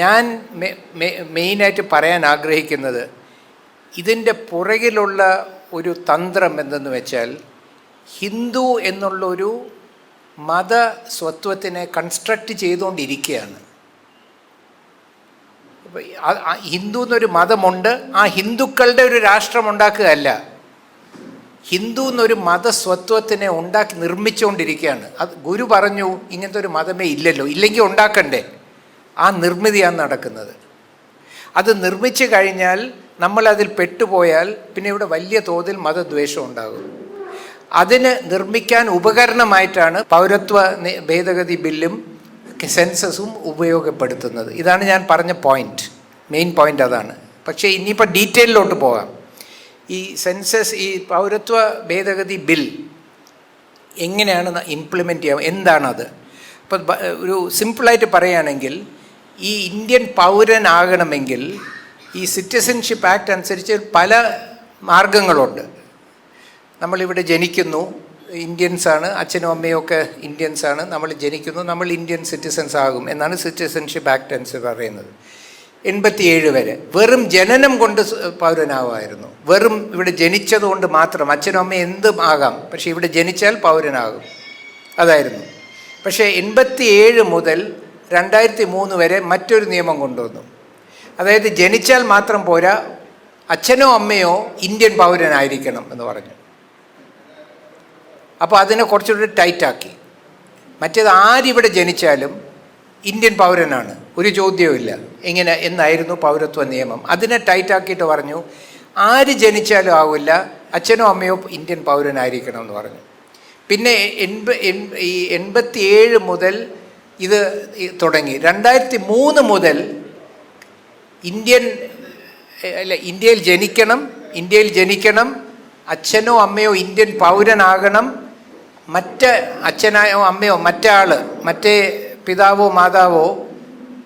ഞാൻ മെയിനായിട്ട് പറയാൻ ആഗ്രഹിക്കുന്നത് ഇതിന്റെ പുറകിലുള്ള ഒരു തന്ത്രം എന്തെന്ന് വെച്ചാൽ ഹിന്ദു എന്നുള്ളൊരു മത സ്വത്വത്തിനെ കൺസ്ട്രക്റ്റ് ചെയ്തുകൊണ്ടിരിക്കുകയാണ്. ഹിന്ദു എന്നൊരു മതമുണ്ട് ആ ഹിന്ദുക്കളുടെ ഒരു രാഷ്ട്രം ഉണ്ടാക്കുകയല്ല. ഹിന്ദു എന്നൊരു മതസ്വത്വത്തിനെ ഉണ്ടാക്കി നിർമ്മിച്ചുകൊണ്ടിരിക്കുകയാണ്. അത് ഗുരു പറഞ്ഞു ഇങ്ങനത്തെ ഒരു മതമേ ഇല്ലല്ലോ ഇല്ലെങ്കിൽ ഉണ്ടാക്കണ്ടേ? ആ നിർമ്മിതിയാണ് നടക്കുന്നത്. അത് നിർമ്മിച്ചു കഴിഞ്ഞാൽ നമ്മളതിൽ പെട്ടുപോയാൽ പിന്നെ ഇവിടെ വലിയ തോതിൽ മതദ്വേഷം ഉണ്ടാകും. അതിന് നിർമ്മിക്കാൻ ഉപകരണമായിട്ടാണ് പൗരത്വ ഭേദഗതി ബില്ലും സെൻസസും ഉപയോഗപ്പെടുത്തുന്നത്. ഇതാണ് ഞാൻ പറഞ്ഞ പോയിന്റ് മെയിൻ പോയിന്റ് അതാണ്. പക്ഷേ ഇനിയിപ്പോൾ ഡീറ്റെയിലോട്ട് പോകാം. ഈ സെൻസസ് ഈ പൗരത്വ ഭേദഗതി ബിൽ എങ്ങനെയാണ് ഇംപ്ലിമെന്റ് ചെയ്യാം എന്താണത്? ഇപ്പം ബ- ഒരു സിമ്പിളായിട്ട് പറയുകയാണെങ്കിൽ ഈ ഇന്ത്യൻ പൗരനാകണമെങ്കിൽ ഈ സിറ്റിസൺഷിപ്പ് ആക്ട് അനുസരിച്ച് പല മാർഗങ്ങളുണ്ട്. നമ്മളിവിടെ ജനിക്കുന്നു. ഇന്ത്യൻസാണ് അച്ഛനും അമ്മയും ഒക്കെ ഇന്ത്യൻസാണ്. നമ്മൾ ജനിക്കുന്നു നമ്മൾ ഇന്ത്യൻ സിറ്റിസൻസ് ആകും എന്നാണ് സിറ്റിസൺഷിപ്പ് ആക്ട് അനുസരിച്ച് പറയുന്നത്. എൺപത്തിയേഴ് വരെ. വെറും ജനനം കൊണ്ട് പൗരനാവുമായിരുന്നു. വെറും ഇവിടെ ജനിച്ചതുകൊണ്ട് മാത്രം. അച്ഛനും അമ്മയും എന്തും ആകാം. പക്ഷേ ഇവിടെ ജനിച്ചാൽ പൗരനാകും. അതായിരുന്നു. പക്ഷേ എൺപത്തിയേഴ് മുതൽ രണ്ടായിരത്തി മൂന്ന് വരെ മറ്റൊരു നിയമം കൊണ്ടുവന്നു. അതായത് ജനിച്ചാൽ മാത്രം പോരാ അച്ഛനോ അമ്മയോ ഇന്ത്യൻ പൗരനായിരിക്കണം എന്ന് പറഞ്ഞു. അപ്പോൾ അതിനെ കുറച്ചുകൂടി ടൈറ്റാക്കി. മറ്റേത് ആരിവിടെ ജനിച്ചാലും ഇന്ത്യൻ പൗരനാണ്. ഒരു ചോദ്യവുമില്ല എങ്ങനെ? എന്നായിരുന്നു പൗരത്വ നിയമം. അതിനെ ടൈറ്റാക്കിയിട്ട് പറഞ്ഞു ആര് ജനിച്ചാലും ആവില്ല അച്ഛനോ അമ്മയോ ഇന്ത്യൻ പൗരനായിരിക്കണം എന്ന് പറഞ്ഞു. പിന്നെ എൺപ എൺ- ഈ എൺപത്തിയേഴ് മുതൽ ഇത് തുടങ്ങി. രണ്ടായിരത്തി മൂന്ന് മുതൽ ഇന്ത്യൻ അല്ല ഇന്ത്യയിൽ ജനിക്കണം ഇന്ത്യയിൽ ജനിക്കണം അച്ഛനോ അമ്മയോ ഇന്ത്യൻ പൗരനാകണം മറ്റ് അച്ഛനായോ അമ്മയോ മറ്റാൾ മറ്റേ പിതാവോ മാതാവോ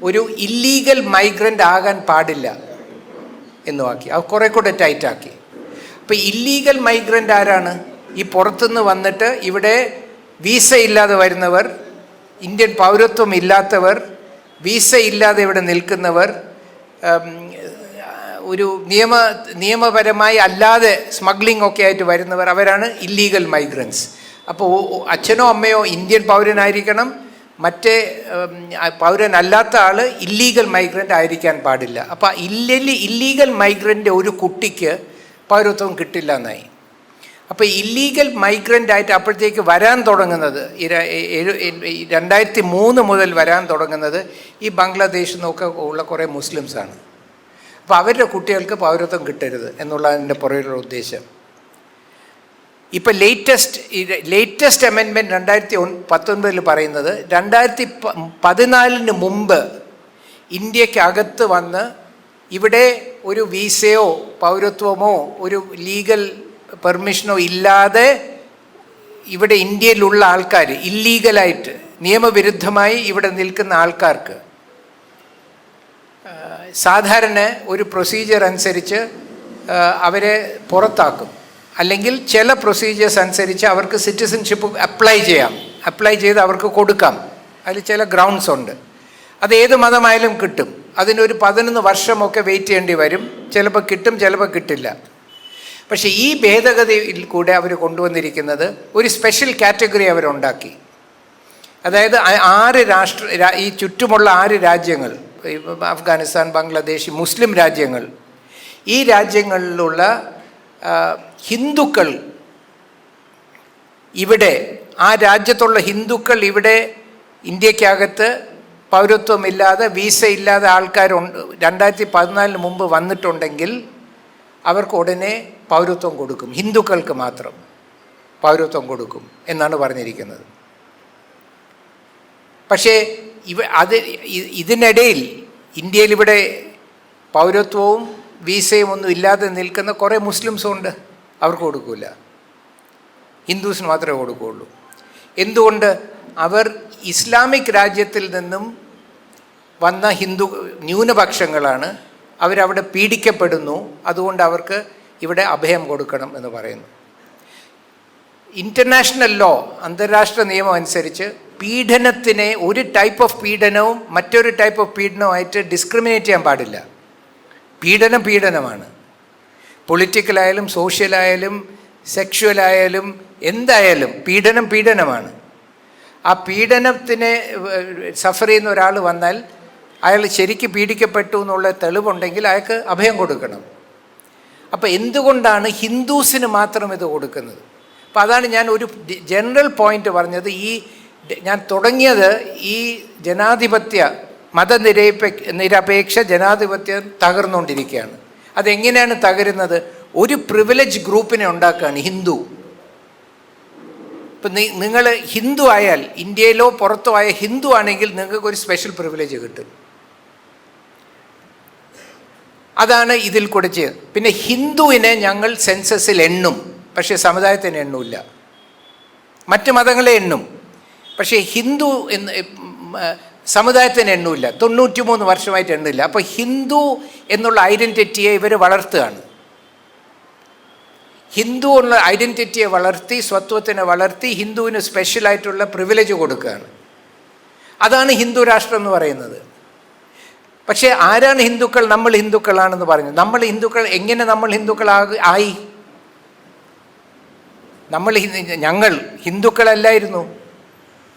ഒരു ഇല്ലീഗൽ മൈഗ്രന്റ് ആകാൻ പാടില്ല എന്നുമാക്കി അത് കുറെ കൂടെ ടൈറ്റാക്കി അപ്പോൾ ഇല്ലീഗൽ മൈഗ്രന്റ് ആരാണ്? ഈ പുറത്തുനിന്ന് വന്നിട്ട് ഇവിടെ വീസ ഇല്ലാതെ വരുന്നവർ ഇന്ത്യൻ പൗരത്വം ഇല്ലാത്തവർ വിസ ഇല്ലാതെ ഇവിടെ നിൽക്കുന്നവർ ഒരു നിയമ നിയമപരമായി അല്ലാതെ സ്മഗ്ലിംഗ് ഒക്കെ ആയിട്ട് വരുന്നവർ അവരാണ് ഇല്ലീഗൽ മൈഗ്രൻസ് അപ്പോൾ അച്ഛനോ അമ്മയോ ഇന്ത്യൻ പൗരനായിരിക്കണം. മറ്റേ പൗരനല്ലാത്ത ആൾ ഇല്ലീഗൽ മൈഗ്രന്റ് ആയിരിക്കാൻ പാടില്ല. അപ്പോൾ ഇല്ലി ഇല്ലീഗൽ മൈഗ്രന്റ് ഒരു കുട്ടിക്ക് പൗരത്വം കിട്ടില്ല എന്നായി. അപ്പോൾ ഇല്ലീഗൽ മൈഗ്രന്റ് ആയിട്ട് അപ്പോഴത്തേക്ക് വരാൻ തുടങ്ങുന്നത് രണ്ടായിരത്തി മൂന്ന് മുതൽ വരാൻ തുടങ്ങുന്നത് ഈ ബംഗ്ലാദേശിൽ നിന്നൊക്കെ ഉള്ള കുറേ മുസ്ലിംസാണ് അപ്പോൾ അവരുടെ കുട്ടികൾക്ക് പൗരത്വം കിട്ടരുത് എന്നുള്ള എന്നുള്ളതിന്റെ പുറകിലുള്ള ഉദ്ദേശം. ഇപ്പോൾ ലേറ്റസ്റ്റ് ലേറ്റസ്റ്റ് അമെൻമെന്റ് രണ്ടായിരത്തി പത്തൊൻപതിൽ പറയുന്നത് രണ്ടായിരത്തി പതിനാലിന് മുമ്പ് ഇന്ത്യക്കകത്ത് വന്ന് ഇവിടെ ഒരു വിസയോ പൗരത്വമോ ഒരു ലീഗൽ പെർമിഷനോ ഇല്ലാതെ ഇവിടെ ഇന്ത്യയിലുള്ള ആൾക്കാർ ഇല്ലീഗലായിട്ട് നിയമവിരുദ്ധമായി ഇവിടെ നിൽക്കുന്ന ആൾക്കാർക്ക് സാധാരണ ഒരു പ്രൊസീജിയർ അനുസരിച്ച് അവരെ പുറത്താക്കും. അല്ലെങ്കിൽ ചില പ്രൊസീജിയേഴ്സ് അനുസരിച്ച് അവർക്ക് സിറ്റിസൺഷിപ്പ് അപ്ലൈ ചെയ്യാം. അപ്ലൈ ചെയ്ത് അവർക്ക് കൊടുക്കാം. അതിൽ ചില ഗ്രൗണ്ട്സ് ഉണ്ട്. അത് ഏത് മതമായാലും കിട്ടും. അതിനൊരു പതിനൊന്ന് വർഷമൊക്കെ വെയിറ്റ് ചെയ്യേണ്ടി വരും. ചിലപ്പോൾ കിട്ടും ചിലപ്പോൾ കിട്ടില്ല. പക്ഷേ ഈ ഭേദഗതിയിൽ കൂടെ അവർ കൊണ്ടുവന്നിരിക്കുന്നത് ഒരു സ്പെഷ്യൽ കാറ്റഗറി അവരുണ്ടാക്കി അതായത് ആറ് രാഷ്ട്ര ഈ ചുറ്റുമുള്ള ആറ് രാജ്യങ്ങൾ അഫ്ഗാനിസ്ഥാൻ ബംഗ്ലാദേശ് മുസ്ലിം രാജ്യങ്ങൾ ഈ രാജ്യങ്ങളിലുള്ള ഹിന്ദുക്കൾ ഇവിടെ ആ രാജ്യത്തുള്ള ഹിന്ദുക്കൾ ഇവിടെ ഇന്ത്യക്കകത്ത് പൗരത്വമില്ലാതെ വീസ ഇല്ലാതെ ആൾക്കാരുണ്ട് രണ്ടായിരത്തി പതിനാലിന് മുമ്പ് വന്നിട്ടുണ്ടെങ്കിൽ അവർക്ക് ഉടനെ പൗരത്വം കൊടുക്കും. ഹിന്ദുക്കൾക്ക് മാത്രം പൗരത്വം കൊടുക്കും എന്നാണ് പറഞ്ഞിരിക്കുന്നത്. പക്ഷേ ഇവ അത് ഇതിനിടയിൽ ഇന്ത്യയിൽ ഇവിടെ പൗരത്വവും വീസയും ഒന്നും ഇല്ലാതെ നിൽക്കുന്ന കുറേ മുസ്ലിംസും ഉണ്ട്. അവർക്ക് കൊടുക്കില്ല ഹിന്ദുസിന് മാത്രമേ കൊടുക്കുകയുള്ളൂ. എന്തുകൊണ്ട്? അവർ ഇസ്ലാമിക് രാജ്യത്തിൽ നിന്നും വന്ന ഹിന്ദു ന്യൂനപക്ഷങ്ങളാണ് അവരവിടെ പീഡിക്കപ്പെടുന്നു. അതുകൊണ്ട് അവർക്ക് ഇവിടെ അഭയം കൊടുക്കണം എന്ന് പറയുന്നു. ഇന്റർനാഷണൽ ലോ അന്താരാഷ്ട്ര നിയമം അനുസരിച്ച് പീഡനത്തിനെ ഒരു ടൈപ്പ് ഓഫ് പീഡനവും മറ്റൊരു ടൈപ്പ് ഓഫ് പീഡനവുമായിട്ട് ഡിസ്ക്രിമിനേറ്റ് ചെയ്യാൻ പാടില്ല. പീഡനം പീഡനമാണ്. പൊളിറ്റിക്കലായാലും സോഷ്യലായാലും സെക്ഷുവലായാലും എന്തായാലും പീഡനം പീഡനമാണ്. ആ പീഡനത്തിനെ സഫർ ചെയ്യുന്ന ഒരാൾ വന്നാൽ അയാൾ ശരിക്ക് പീഡിക്കപ്പെട്ടു എന്നുള്ള തെളിവുണ്ടെങ്കിൽ അയാൾക്ക് അഭയം കൊടുക്കണം. അപ്പോൾ എന്തുകൊണ്ടാണ് ഹിന്ദുസിന് മാത്രം ഇത് കൊടുക്കുന്നത്? അപ്പം അതാണ് ഞാൻ ഒരു ജനറൽ പോയിന്റ് പറഞ്ഞത്. ഈ ഞാൻ തുടങ്ങിയത് ഈ ജനാധിപത്യ മതനിരപേ നിരപേക്ഷ ജനാധിപത്യം തകർന്നുകൊണ്ടിരിക്കുകയാണ്. അതെങ്ങനെയാണ് തകരുന്നത്? ഒരു പ്രിവിലേജ് ഗ്രൂപ്പിനെ ഉണ്ടാക്കുകയാണ് ഹിന്ദു. ഇപ്പം നിങ്ങൾ ഹിന്ദു ആയാൽ ഇന്ത്യയിലോ പുറത്തോ ആയ ഹിന്ദു ആണെങ്കിൽ നിങ്ങൾക്ക് ഒരു സ്പെഷ്യൽ പ്രിവിലേജ് കിട്ടും. അതാണ് ഇതിൽ കൂടെ ചെയ്തത് പിന്നെ ഹിന്ദുവിനെ ഞങ്ങൾ സെൻസസിൽ എണ്ണും പക്ഷേ സമുദായത്തിന് എണ്ണൂല്ല. മറ്റ് മതങ്ങളെ എണ്ണും പക്ഷേ ഹിന്ദു എന്ന് സമുദായത്തിന് എണ്ണൂല്ല. തൊണ്ണൂറ്റി മൂന്ന് വർഷമായിട്ട് എണ്ണില്ല. അപ്പോൾ ഹിന്ദു എന്നുള്ള ഐഡന്റിറ്റിയെ ഇവർ വളർത്തുകയാണ്. ഹിന്ദു എന്നുള്ള ഐഡന്റിറ്റിയെ വളർത്തി സ്വത്വത്തിനെ വളർത്തി ഹിന്ദുവിന് സ്പെഷ്യലായിട്ടുള്ള പ്രിവിലേജ് കൊടുക്കുകയാണ്. അതാണ് ഹിന്ദു രാഷ്ട്രം എന്ന് പറയുന്നത്. പക്ഷേ ആരാണ് ഹിന്ദുക്കൾ? നമ്മൾ ഹിന്ദുക്കളാണെന്ന് പറഞ്ഞു. നമ്മൾ ഹിന്ദുക്കൾ എങ്ങനെ നമ്മൾ ഹിന്ദുക്കൾ ആയി? നമ്മൾ ഞങ്ങൾ ഹിന്ദുക്കളല്ലായിരുന്നു.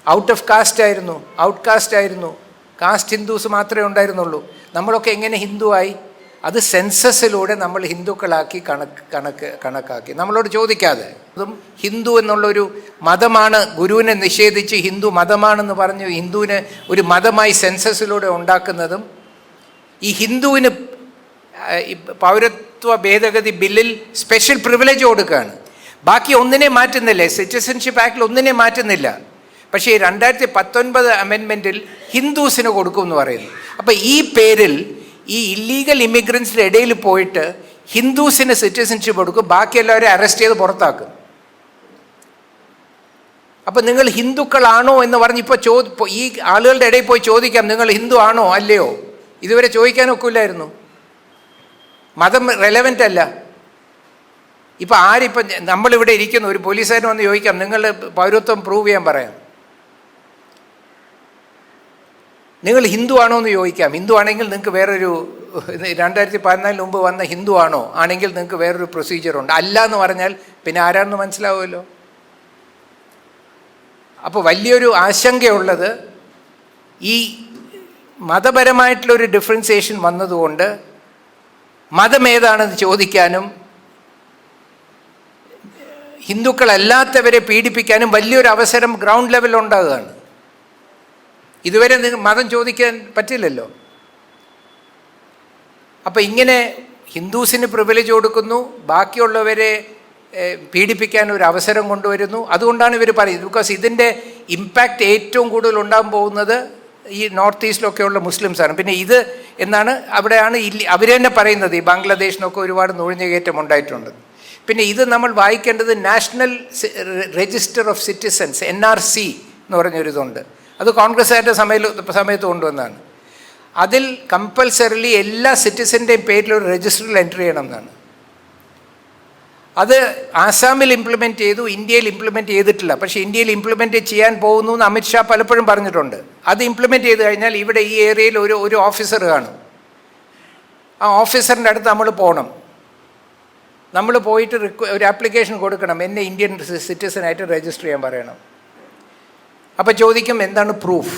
ഔട്ട് ഓഫ് കാസ്റ്റ് ആയിരുന്നു. ഔട്ട് കാസ്റ്റ് ആയിരുന്നു. കാസ്റ്റ് ഹിന്ദുസ് മാത്രമേ ഉണ്ടായിരുന്നുള്ളൂ. നമ്മളൊക്കെ എങ്ങനെ ഹിന്ദു ആയി? അത് സെൻസസിലൂടെ നമ്മൾ ഹിന്ദുക്കളാക്കി കണക്ക് കണക്ക് കണക്കാക്കി. നമ്മളോട് ചോദിക്കാതെ. അതും ഹിന്ദു എന്നുള്ളൊരു മതമാണ്. ഗുരുവിനെ നിഷേധിച്ച് ഹിന്ദു മതമാണെന്ന് പറഞ്ഞു ഹിന്ദുവിനെ ഒരു മതമായി സെൻസസിലൂടെ ഉണ്ടാക്കുന്നതും ഈ ഹിന്ദുവിന് പൗരത്വ ഭേദഗതി ബില്ലിൽ സ്പെഷ്യൽ പ്രിവിലേജ് കൊടുക്കുകയാണ്. ബാക്കി ഒന്നിനെ മാറ്റുന്നില്ല. സിറ്റിസൺഷിപ്പ് ആക്ടിൽ ഒന്നിനെ മാറ്റുന്നില്ല. പക്ഷേ രണ്ടായിരത്തി പത്തൊൻപത് അമെൻമെന്റിൽ ഹിന്ദുസിന് കൊടുക്കും എന്ന് പറയുന്നു. അപ്പോൾ ഈ പേരിൽ ഈ ഇല്ലീഗൽ ഇമിഗ്രൻസിന്റെ ഇടയിൽ പോയിട്ട് ഹിന്ദുസിന് സിറ്റിസൺഷിപ്പ് കൊടുക്കും. ബാക്കി എല്ലാവരെയും അറസ്റ്റ് ചെയ്ത് പുറത്താക്കും. അപ്പം നിങ്ങൾ ഹിന്ദുക്കളാണോ എന്ന് പറഞ്ഞ് ഇപ്പോൾ ചോ ഈ ആളുകളുടെ ഇടയിൽ പോയി ചോദിക്കാം നിങ്ങൾ ഹിന്ദു ആണോ? അല്ലയോ? ഇതുവരെ ചോദിക്കാൻ ഒക്കില്ലായിരുന്നു മതം റെലവന്റ് അല്ല. ഇപ്പം ആരിപ്പം നമ്മളിവിടെ ഇരിക്കുന്നു ഒരു പോലീസുകാരൻ വന്ന് ചോദിക്കാം നിങ്ങളുടെ പൗരത്വം പ്രൂവ് ചെയ്യാൻ പറയാം. നിങ്ങൾ ഹിന്ദു ആണോ എന്ന് ചോദിക്കാം. ഹിന്ദു ആണെങ്കിൽ നിങ്ങൾക്ക് വേറൊരു രണ്ടായിരത്തി പതിനാലിന് മുമ്പ് വന്ന ഹിന്ദു ആണോ? ആണെങ്കിൽ നിങ്ങൾക്ക് വേറൊരു പ്രൊസീജിയറുണ്ട് അല്ല എന്ന് പറഞ്ഞാൽ പിന്നെ ആരാണെന്ന് മനസ്സിലാവുമല്ലോ. അപ്പോൾ വലിയൊരു ആശങ്കയുള്ളത് ഈ മതപരമായിട്ടുള്ളൊരു ഡിഫറൻസിയേഷൻ വന്നതുകൊണ്ട് മതം ഏതാണെന്ന് ചോദിക്കാനും ഹിന്ദുക്കളല്ലാത്തവരെ പീഡിപ്പിക്കാനും വലിയൊരു അവസരം ഗ്രൗണ്ട് ലെവലിൽ ഉണ്ടാകുകയാണ്. ഇതുവരെ മതം ചോദിക്കാൻ പറ്റില്ലല്ലോ. അപ്പം ഇങ്ങനെ ഹിന്ദുസിന് പ്രിവിലേജ് കൊടുക്കുന്നു ബാക്കിയുള്ളവരെ പീഡിപ്പിക്കാൻ ഒരു അവസരം കൊണ്ടുവരുന്നു. അതുകൊണ്ടാണ് ഇവർ പറയുന്നത്. ബിക്കോസ് ഇതിന്റെ ഇമ്പാക്റ്റ് ഏറ്റവും കൂടുതൽ ഉണ്ടാകാൻ പോകുന്നത് ഈ നോർത്ത് ഈസ്റ്റിലൊക്കെയുള്ള മുസ്ലിംസാണ്. പിന്നെ ഇത് എന്നാണ് അവിടെയാണ് ഇല്ലി അവർ തന്നെ പറയുന്നത് ഈ ബംഗ്ലാദേശിനൊക്കെ ഒരുപാട് നുഴഞ്ഞുകയറ്റം ഉണ്ടായിട്ടുണ്ട്. പിന്നെ ഇത് നമ്മൾ വായിക്കേണ്ടത് national register of citizens N R C എന്ന് പറഞ്ഞൊരിതുണ്ട് അത് കോൺഗ്രസ്സുകാരുടെ സമയത്ത് സമയത്ത് കൊണ്ടുവന്നതാണ്. അതിൽ കമ്പൽസറിലി എല്ലാ സിറ്റിസന്റെയും പേരിൽ ഒരു രജിസ്റ്ററിൽ എൻട്രി ചെയ്യണം എന്നാണ്. അത് ആസാമിൽ ഇംപ്ലിമെന്റ് ചെയ്തു ഇന്ത്യയിൽ ഇംപ്ലിമെന്റ് ചെയ്തിട്ടില്ല. പക്ഷേ ഇന്ത്യയിൽ ഇംപ്ലിമെന്റ് ചെയ്യാൻ പോകുന്നു എന്ന് അമിത്ഷാ പലപ്പോഴും പറഞ്ഞിട്ടുണ്ട്. അത് ഇംപ്ലിമെന്റ് ചെയ്ത് കഴിഞ്ഞാൽ ഇവിടെ ഈ ഏരിയയിൽ ഒരു ഒരു ഓഫീസർ കാണും. ആ ഓഫീസറിന്റെ അടുത്ത് നമ്മൾ പോകണം. നമ്മൾ പോയിട്ട് ഒരു ആപ്ലിക്കേഷൻ കൊടുക്കണം. എന്നെ ഇന്ത്യൻ സിറ്റിസനായിട്ട് രജിസ്റ്റർ ചെയ്യാൻ പറയണം. അപ്പോൾ ചോദിക്കും എന്താണ് പ്രൂഫ്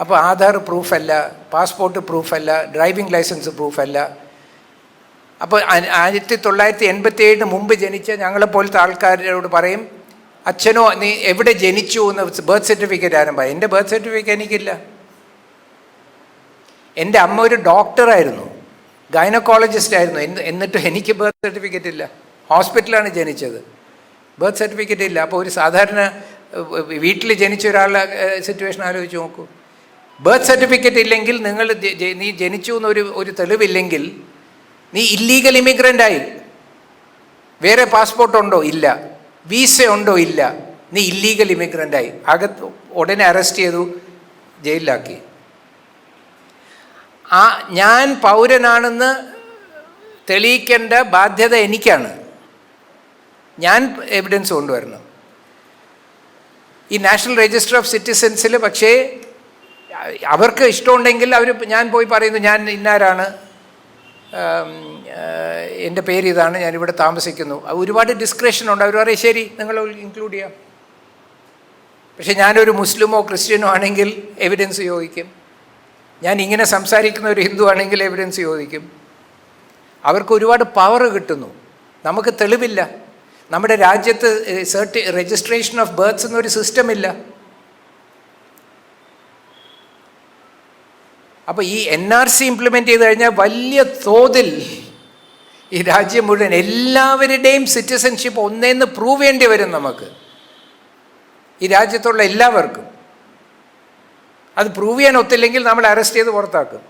അപ്പോൾ ആധാർ പ്രൂഫല്ല പാസ്പോർട്ട് പ്രൂഫല്ല ഡ്രൈവിംഗ് ലൈസൻസ് പ്രൂഫല്ല അപ്പോൾ ആയിരത്തി തൊള്ളായിരത്തി എൺപത്തി ഏഴിന് മുമ്പ് ജനിച്ച ഞങ്ങളെപ്പോലത്തെ ആൾക്കാരോട് പറയും അച്ഛനോ നീ എവിടെ ജനിച്ചു എന്ന് ബർത്ത് സർട്ടിഫിക്കറ്റ് ആരും പറയും. എന്റെ ബർത്ത് സർട്ടിഫിക്കറ്റ് എനിക്കില്ല. എന്റെ അമ്മ ഒരു ഡോക്ടറായിരുന്നു ഗൈനക്കോളജിസ്റ്റ് ആയിരുന്നു. എന്ന് എന്നിട്ട് എനിക്ക് ബർത്ത് സർട്ടിഫിക്കറ്റ് ഇല്ല. ഹോസ്പിറ്റലാണ് ജനിച്ചത്. ബർത്ത് സർട്ടിഫിക്കറ്റ് ഇല്ല. അപ്പോൾ ഒരു സാധാരണ വീട്ടിൽ ജനിച്ച ഒരാളുടെ സിറ്റുവേഷൻ ആലോചിച്ച് നോക്കൂ. ബർത്ത് സർട്ടിഫിക്കറ്റ് ഇല്ലെങ്കിൽ നിങ്ങൾ നീ ജനിച്ചു എന്നൊരു ഒരു തെളിവില്ലെങ്കിൽ നീ ഇല്ലീഗൽ ഇമിഗ്രന്റ് ആയി. വേറെ പാസ്പോർട്ട് ഉണ്ടോ? ഇല്ല. വീസ ഉണ്ടോ? ഇല്ല. നീ ഇല്ലീഗൽ ഇമിഗ്രന്റ് ആയി. അകത്ത് ഉടനെ അറസ്റ്റ് ചെയ്തു ജയിലിലാക്കി. ആ ഞാൻ പൗരനാണെന്ന് തെളിയിക്കേണ്ട ബാധ്യത എനിക്കാണ്. ഞാൻ എവിഡൻസ് കൊണ്ടുവരണം ഈ നാഷണൽ രജിസ്റ്റർ ഓഫ് സിറ്റിസൻസിൽ പക്ഷേ അവർക്ക് ഇഷ്ടമുണ്ടെങ്കിൽ അവർ ഞാൻ പോയി പറയുന്നു ഞാൻ ഇന്നാരാണ് എന്റെ പേര് ഇതാണ് ഞാനിവിടെ താമസിക്കുന്നു. ഒരുപാട് ഡിസ്ക്രിപ്ഷൻ ഉണ്ട്. അവർ പറയും ശരി നിങ്ങൾ ഇൻക്ലൂഡ് ചെയ്യാം. പക്ഷെ ഞാനൊരു മുസ്ലിമോ ക്രിസ്ത്യനോ ആണെങ്കിൽ എവിഡൻസ് ചോദിക്കും. ഞാൻ ഇങ്ങനെ സംസാരിക്കുന്ന ഒരു ഹിന്ദു ആണെങ്കിൽ എവിഡൻസ് ചോദിക്കും. അവർക്ക് ഒരുപാട് പവർ കിട്ടുന്നു. നമുക്ക് തെളിവില്ല. നമ്മുടെ രാജ്യത്ത് സർട്ടി രജിസ്ട്രേഷൻ ഓഫ് ബേർത്ത്സ് എന്നൊരു സിസ്റ്റം അപ്പോൾ ഈ എൻ ആർ സി ഇംപ്ലിമെന്റ് ചെയ്ത് കഴിഞ്ഞാൽ വലിയ തോതിൽ ഈ രാജ്യം മുഴുവൻ എല്ലാവരുടെയും സിറ്റിസൺഷിപ്പ് ഒന്നേന്ന് പ്രൂവ് ചെയ്യേണ്ടി വരും നമുക്ക്. ഈ രാജ്യത്തുള്ള എല്ലാവർക്കും. അത് പ്രൂവ് ചെയ്യാൻ ഒത്തില്ലെങ്കിൽ നമ്മൾ അറസ്റ്റ് ചെയ്ത് പുറത്താക്കും.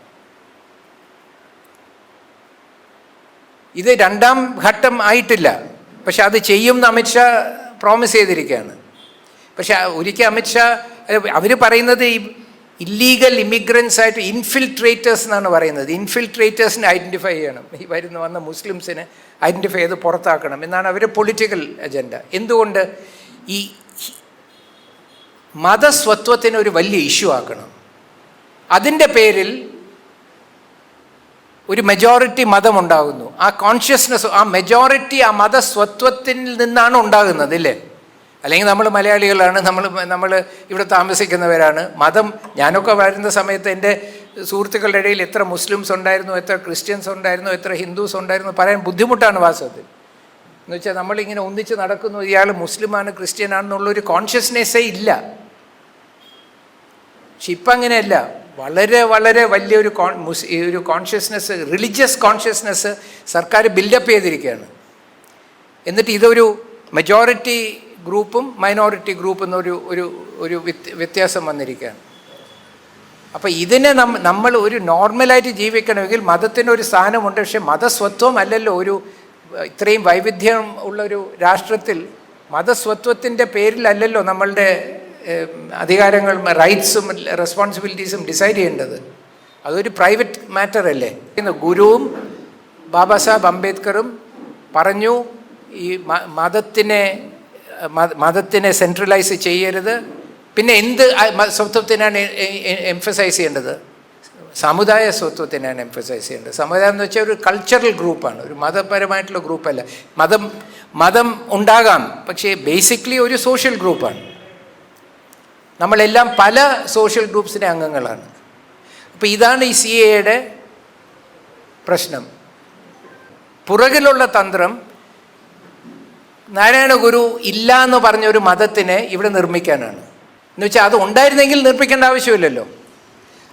ഇത് രണ്ടാം ഘട്ടം ആയിട്ടില്ല. പക്ഷെ അത് ചെയ്യും എന്ന് അമിത്ഷാ പ്രോമിസ് ചെയ്തിരിക്കുകയാണ്. പക്ഷെ ഒരിക്കൽ അമിത്ഷാ അവർ പറയുന്നത് ഈ ഇല്ലീഗൽ ഇമിഗ്രൻസ് ആയിട്ട് ഇൻഫിൽട്രേറ്റേഴ്സ് എന്നാണ് പറയുന്നത്. ഇൻഫിൽട്രേറ്റേഴ്സിനെ ഐഡന്റിഫൈ ചെയ്യണം. ഈ വരുന്ന വന്ന മുസ്ലിംസിനെ ഐഡന്റിഫൈ ചെയ്ത് പുറത്താക്കണം എന്നാണ് അവരുടെ പൊളിറ്റിക്കൽ അജണ്ട എന്തുകൊണ്ട്? ഈ മതസ്വത്വത്തിന് ഒരു വലിയ ഇഷ്യൂ ആക്കണം. അതിന്റെ പേരിൽ ഒരു മെജോറിറ്റി മതമുണ്ടാകുന്നു. ആ കോൺഷ്യസ്നെസ് ആ മെജോറിറ്റി ആ മതസ്വത്വത്തിൽ നിന്നാണ് ഉണ്ടാകുന്നത് ഇല്ലേ അല്ലെങ്കിൽ നമ്മൾ മലയാളികളാണ് നമ്മൾ നമ്മൾ ഇവിടെ താമസിക്കുന്നവരാണ്. മതം ഞാനൊക്കെ വരുന്ന സമയത്ത് എന്റെ സുഹൃത്തുക്കളുടെ ഇടയിൽ എത്ര മുസ്ലിംസ് ഉണ്ടായിരുന്നു എത്ര ക്രിസ്ത്യൻസ് ഉണ്ടായിരുന്നു എത്ര ഹിന്ദുസ് ഉണ്ടായിരുന്നു പറയാൻ ബുദ്ധിമുട്ടാണ് വാസ്തവത്തിൽ. എന്ന് വെച്ചാൽ നമ്മളിങ്ങനെ ഒന്നിച്ച് നടക്കുന്നു ഇയാൾ മുസ്ലിമാണ് ക്രിസ്ത്യനാണെന്നുള്ളൊരു കോൺഷ്യസ്നെസ്സേ ഇല്ല. പക്ഷെ ഇപ്പം അങ്ങനെയല്ല. വളരെ വളരെ വലിയൊരു കോൺ ഒരു കോൺഷ്യസ്നെസ് റിലീജിയസ് കോൺഷ്യസ്നെസ് സർക്കാർ ബിൽഡപ്പ് ചെയ്തിരിക്കുകയാണ്. എന്നിട്ട് ഇതൊരു മെജോറിറ്റി ഗ്രൂപ്പും മൈനോറിറ്റി ഗ്രൂപ്പ് എന്നൊരു ഒരു ഒരു വ്യത്യാസം വന്നിരിക്കുകയാണ്. അപ്പോൾ ഇതിനെ നമ്മൾ ഒരു നോർമലായിട്ട് ജീവിക്കണമെങ്കിൽ മതത്തിനൊരു സ്ഥാനമുണ്ട്. പക്ഷേ മതസ്വത്വം അല്ലല്ലോ ഒരു ഇത്രയും വൈവിധ്യം ഉള്ളൊരു രാഷ്ട്രത്തിൽ മതസ്വത്വത്തിന്റെ പേരിലല്ലല്ലോ നമ്മളുടെ അധികാരങ്ങൾ റൈറ്റ്സും റെസ്പോൺസിബിലിറ്റീസും ഡിസൈഡ് ചെയ്യേണ്ടത്. അതൊരു പ്രൈവറ്റ് മാറ്റർ അല്ലേ ഗുരുവും ബാബാ സാഹബ് അംബേദ്കറും പറഞ്ഞു ഈ മതത്തിനെ മത- മതത്തിനെ സെൻട്രലൈസ് ചെയ്യരുത്. പിന്നെ എന്ത് സ്വത്വത്തിനാണ് എംഫസൈസ് ചെയ്യേണ്ടത്? സമുദായ സ്വത്വത്തിനാണ് എംഫസൈസ് ചെയ്യേണ്ടത്. സമുദായം എന്ന് വെച്ചാൽ ഒരു കൾച്ചറൽ ഗ്രൂപ്പാണ് ഒരു മതപരമായിട്ടുള്ള ഗ്രൂപ്പല്ല മതം മതം ഉണ്ടാകാം. പക്ഷേ ബേസിക്കലി ഒരു സോഷ്യൽ ഗ്രൂപ്പാണ് നമ്മളെല്ലാം പല സോഷ്യൽ ഗ്രൂപ്പ്സിന്റെ അംഗങ്ങളാണ്. അപ്പോൾ ഇതാണ് ഈ സി എയുടെ പ്രശ്നം. പുറകിലുള്ള തന്ത്രം നാരായണ ഗുരു ഇല്ല എന്ന് പറഞ്ഞ ഒരു മതത്തിനെ ഇവിടെ നിർമ്മിക്കാനാണ്. എന്ന് വെച്ചാൽ അത് ഉണ്ടായിരുന്നെങ്കിൽ നിർമ്മിക്കേണ്ട ആവശ്യമില്ലല്ലോ.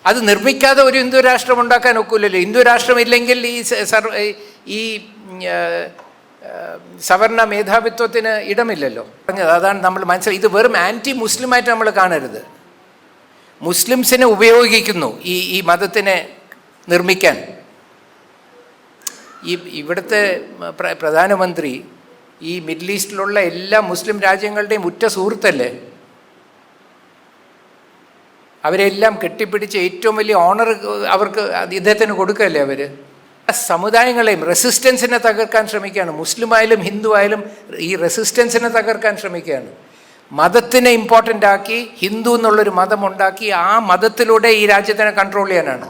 അത് നിർമ്മിക്കാതെ ഒരു ഹിന്ദു രാഷ്ട്രം ഉണ്ടാക്കാൻ ഒക്കില്ലല്ലോ. ഹിന്ദു രാഷ്ട്രം ഇല്ലെങ്കിൽ ഈ സർവ ഈ സവർണ മേധാവിത്വത്തിന് ഇടമില്ലല്ലോ. പറഞ്ഞത് അതാണ് നമ്മൾ മനസ്സിലായി ഇത് വെറും ആന്റി മുസ്ലിമായിട്ട് നമ്മൾ കാണരുത്. മുസ്ലിംസിനെ ഉപയോഗിക്കുന്നു ഈ ഈ മതത്തിനെ നിർമ്മിക്കാൻ. ഈ ഇവിടുത്തെ പ്രധാനമന്ത്രി ഈ മിഡിൽ ഈസ്റ്റിലുള്ള എല്ലാ മുസ്ലിം രാജ്യങ്ങളുടെയും ഉറ്റ സുഹൃത്തല്ലേ? അവരെല്ലാം കെട്ടിപ്പിടിച്ച് ഏറ്റവും വലിയ ഓണർ അവർക്ക് ഇദ്ദേഹത്തിന് കൊടുക്കല്ലേ അവർ സമുദായങ്ങളെയും റെസിസ്റ്റൻസിനെ തകർക്കാൻ ശ്രമിക്കുകയാണ്. മുസ്ലിം ആയാലും ഹിന്ദു ആയാലും ഈ റെസിസ്റ്റൻസിനെ തകർക്കാൻ ശ്രമിക്കുകയാണ്. മതത്തിനെ ഇമ്പോർട്ടന്റ് ആക്കി ഹിന്ദു എന്നുള്ളൊരു മതം ഉണ്ടാക്കി ആ മതത്തിലൂടെ ഈ രാജ്യത്തിനെ കൺട്രോൾ ചെയ്യാനാണ്.